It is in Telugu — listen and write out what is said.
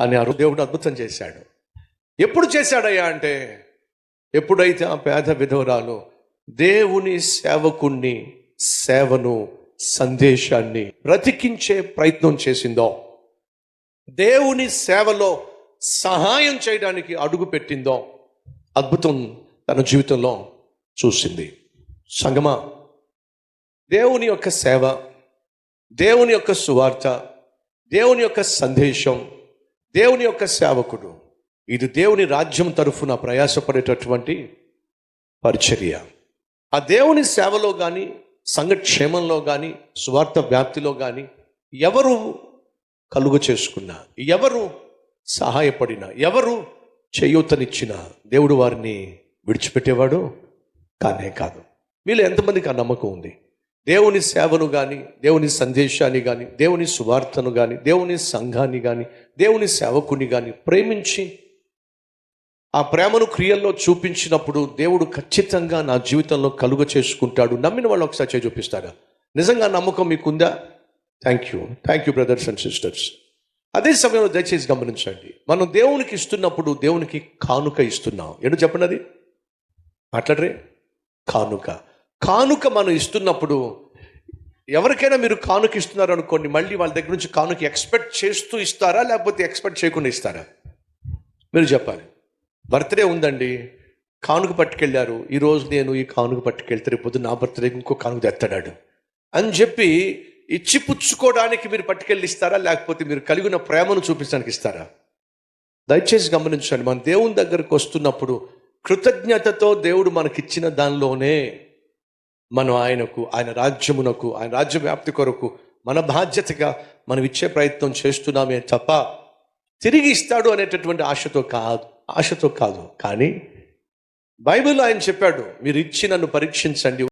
కానీ ఆ దేవుడు అద్భుతం చేశాడు. ఎప్పుడు చేశాడయ్యా అంటే ఎప్పుడైతే ఆ పేద విధవరాలు దేవుని సేవకుణ్ణి సేవను సందేశాన్ని బ్రతికించే ప్రయత్నం చేసిందో దేవుని సేవలో సహాయం చేయడానికి అడుగు పెట్టిందో అద్భుతం తన జీవితంలో చూసింది. సంగమా దేవుని యొక్క సేవ దేవుని యొక్క సువార్త దేవుని యొక్క సందేశం దేవుని యొక్క సేవకుడు. ఇది దేవుని రాజ్యం తరఫున ప్రయాసపడేటటువంటి పరిచర్య. ఆ దేవుని సేవలో కానీ సంఘక్షేమంలో కానీ స్వార్థ వ్యాప్తిలో కానీ ఎవరు కలుగు చేసుకున్నా ఎవరు సహాయపడినా ఎవరు చేయూతనిచ్చినా దేవుడు వారిని విడిచిపెట్టేవాడు కానే కాదు. వీళ్ళు ఎంతమందికి ఆ నమ్మకం ఉంది? దేవుని సేవను కానీ దేవుని సందేశాన్ని కానీ దేవుని సువార్తను కానీ దేవుని సంఘాన్ని కానీ దేవుని సేవకుని కానీ ప్రేమించి ఆ ప్రేమను క్రియల్లో చూపించినప్పుడు దేవుడు ఖచ్చితంగా నా జీవితంలో కలుగ చేసుకుంటాడు. నమ్మిన వాళ్ళు ఒకసారి చేయి చూపిస్తారా? నిజంగా నమ్మకం మీకుందా? Thank you thank you brothers and sisters అదే సమయంలో దయచేసి గమనించండి. మనం దేవునికి ఇస్తున్నప్పుడు దేవునికి కానుక ఇస్తున్నాం. ఏంటో చెప్పండి అది మాట్లాడరే? కానుక. కానుక మనం ఇస్తున్నప్పుడు ఎవరికైనా మీరు కానుక ఇస్తున్నారు అనుకోండి మళ్ళీ వాళ్ళ దగ్గర నుంచి కానుక ఎక్స్పెక్ట్ చేస్తూ ఇస్తారా లేకపోతే ఎక్స్పెక్ట్ చేయకుండా ఇస్తారా? మీరు చెప్పాలి. బర్త్డే ఉందండి కానుక పట్టుకెళ్ళారు ఈరోజు నేను ఈ కానుక పట్టుకెళ్తే రేపు నా బర్త్డే ఇంకో కానుక తెత్తడాడు అని చెప్పి ఇచ్చి పుచ్చుకోవడానికి మీరు పట్టుకెళ్ళి ఇస్తారా లేకపోతే మీరు కలిగిన ప్రేమను చూపించడానికి ఇస్తారా? దయచేసి గమనించండి మన దేవుని దగ్గరకు వస్తున్నప్పుడు కృతజ్ఞతతో దేవుడు మనకిచ్చిన దానిలోనే మనం ఆయనకు ఆయన రాజ్యమునకు ఆయన రాజ్య వ్యాప్తి కొరకు మన బాధ్యతగా మనం ఇచ్చే ప్రయత్నం చేస్తున్నామే తప్ప తిరిగి ఇస్తాడు అనేటటువంటి ఆశతో కాదు ఆశతో కాదు. కానీ బైబిల్లో ఆయన చెప్పాడు మీరు ఇచ్చి నన్ను పరీక్షించండి.